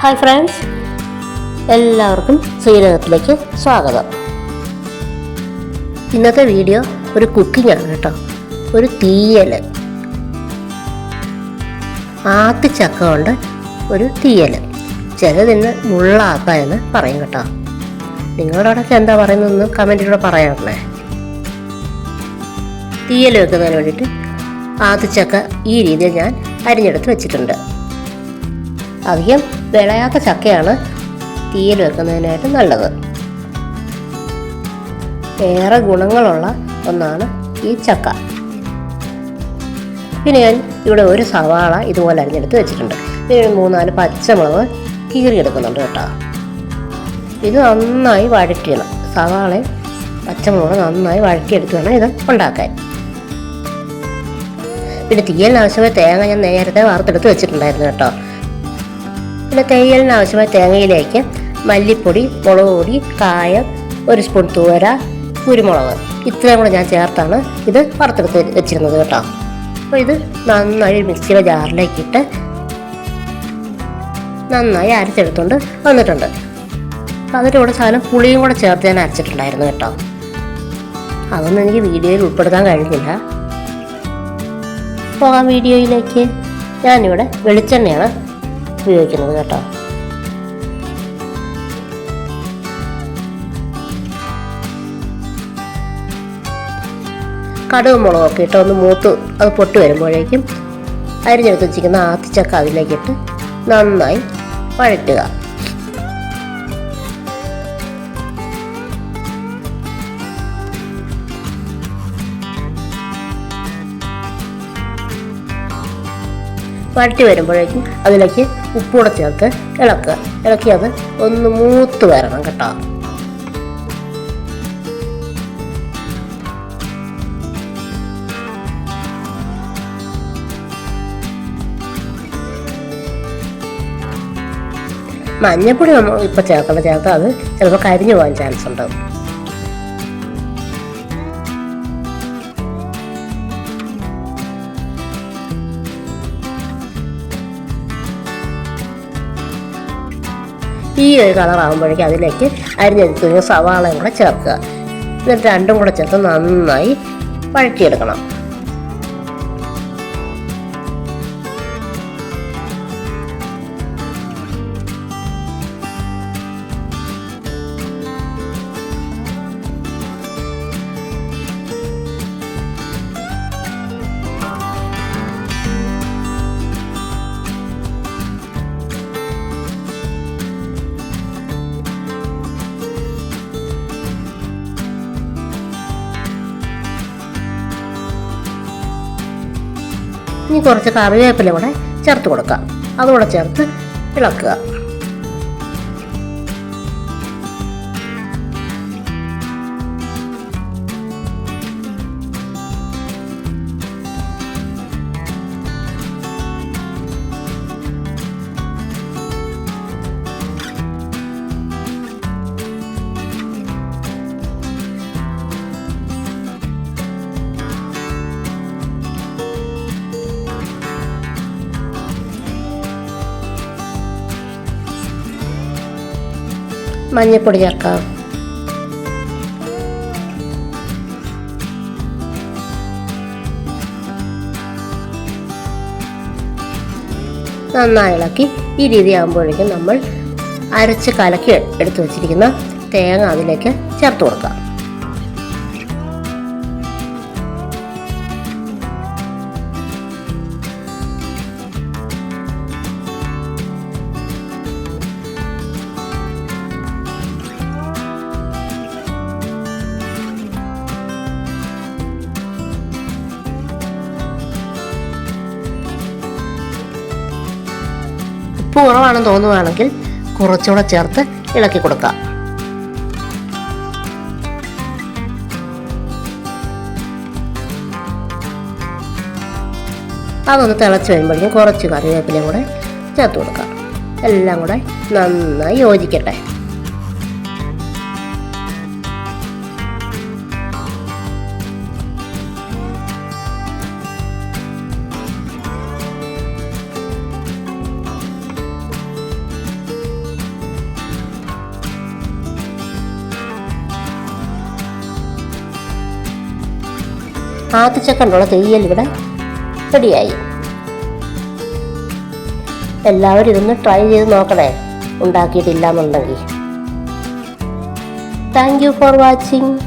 Hi friends എല്ലാവർക്കും ശ്രീരംഗത്തിലേക്ക് സ്വാഗതം. ഇന്നത്തെ വീഡിയോ ഒരു കുക്കിംഗ് ആണ് കേട്ടോ. ഒരു തീയൽ. ആത്തിച്ചക്ക കൊണ്ട് ഒരു തീയൽ. ചിലതിന് മുള്ളാത്ത എന്ന് പറയും കേട്ടോ. നിങ്ങളുടെ അവിടെയൊക്കെ എന്താ പറയുന്നതെന്ന് കമന്റിലൂടെ പറയാറുണ്ടേ തീയൽ വെക്കുന്നതിന് വേണ്ടിയിട്ട് ആത്തിച്ചക്ക ഈ രീതിയിൽ ഞാൻ അരിഞ്ഞെടുത്ത് വെച്ചിട്ടുണ്ട്. അധികം വിളയാത്ത ചക്കയാണ് തീയിൽ വെക്കുന്നതിനായിട്ട് നല്ലത്. ഏറെ ഗുണങ്ങളുള്ള ഒന്നാണ് ഈ ചക്ക. പിന്നെ ഞാൻ ഇവിടെ ഒരു സവാള ഇതുപോലെ അരിഞ്ഞെടുത്ത് വെച്ചിട്ടുണ്ട്. പിന്നെ മൂന്നാൽ പച്ചമുളക് കീറിയെടുക്കുന്നുണ്ട് കേട്ടോ. ഇത് നന്നായി വഴറ്റിയണം. സവാളയും പച്ചമുളക് നന്നായി വഴറ്റിയെടുത്ത് വേണം ഇത് ഉണ്ടാക്കാൻ. പിന്നെ തീയലിന് ആവശ്യമായ തേങ്ങ ഞാൻ നേരത്തെ വാർത്തെടുത്ത് വെച്ചിട്ടുണ്ടായിരുന്നു കേട്ടോ. പിന്നെ തേയലിന് ആവശ്യമായ തേങ്ങയിലേക്ക് മല്ലിപ്പൊടി മുളക് പൊടി കായം ഒരു സ്പൂൺ തൂര കുരുമുളക്. ഇത്രയും കൂടെ ഞാൻ ചേർത്താണ് ഇത് വറുത്തെടുത്ത് വെച്ചിരുന്നത് കേട്ടോ. അപ്പോൾ ഇത് നന്നായി മിക്സിയുടെ ജാറിലേക്ക് ഇട്ട് നന്നായി അരച്ചെടുത്തുകൊണ്ട് വന്നിട്ടുണ്ട്. അപ്പോൾ അതിന്റെ കൂടെ സാധനം പുളിയും കൂടെ ചേർത്ത് ഞാൻ അരച്ചിട്ടുണ്ടായിരുന്നു കേട്ടോ. അതൊന്നും എനിക്ക് വീഡിയോയിൽ ഉൾപ്പെടുത്താൻ കഴിഞ്ഞില്ല. അപ്പോൾ ആ വീഡിയോയിലേക്ക്. ഞാനിവിടെ വെളിച്ചെണ്ണയാണ് ഉപയോഗിക്കുന്നത് കേട്ടോ. കടുക് മുളകൊക്കെ ഇട്ട് ഒന്ന് മൂത്ത് അത് പൊട്ടി വരുമ്പോഴേക്കും അരിഞ്ഞെടുത്ത് വെച്ചിരിക്കുന്ന ആത്തിച്ചക്ക അതിലേക്കിട്ട് നന്നായി വഴറ്റുക. വഴറ്റി വരുമ്പോഴേക്കും അതിലേക്ക് ഉപ്പൂടെ ചേർത്ത് ഇളക്കുക. ഇളക്കി അത് ഒന്ന് മൂത്ത് വരണം കേട്ടോ. മഞ്ഞപ്പൊടി നമ്മൾ ഇപ്പം ചേർക്കണം ചേർത്ത് അത് ചിലപ്പോൾ കരിഞ്ഞു പോകാൻ ചാൻസ് ഉണ്ട്. ഈ ഒരു കളർ ആകുമ്പോഴേക്കും അതിലേക്ക് അരിഞ്ഞെടുത്ത് സവാളയും കൂടെ ചേർക്കുക. എന്നിട്ട് രണ്ടും കൂടെ ചേർത്ത് നന്നായി വഴറ്റിയെടുക്കണം. ഇനി കുറച്ച് കറിവേപ്പില കൂടെ ചേർത്ത് കൊടുക്കാം. അതുകൂടെ ചേർത്ത് ഇളക്കുക. മഞ്ഞൾപ്പൊടി ചേർക്കാം നന്നായി ഇളക്കി ഈ രീതി ആകുമ്പോഴേക്കും നമ്മൾ അരച്ച് കലക്കി എടുത്തു വച്ചിരിക്കുന്ന തേങ്ങ അതിലേക്ക് ചേർത്ത് കൊടുക്കാം. ഉപ്പ് കുറവാണെന്ന് തോന്നുകയാണെങ്കിൽ കുറച്ചുകൂടെ ചേർത്ത് ഇളക്കി കൊടുക്കുക അതൊന്ന് തിളച്ച് വരുമ്പോഴേക്കും കുറച്ച് കറിവേപ്പിലയും കൂടെ ചേർത്ത് കൊടുക്കുക എല്ലാം കൂടെ നന്നായി യോജിക്കട്ടെ. ആദ്യച്ചക്കണ്ടുള്ള തെയ്യൽ ഇവിടെ റെഡിയായി. എല്ലാവരും ഇതൊന്ന് ട്രൈ ചെയ്ത് നോക്കണേ. ഉണ്ടാക്കിയിട്ടില്ല എന്നുണ്ടെങ്കിൽ താങ്ക് യു ഫോർ വാച്ചിങ്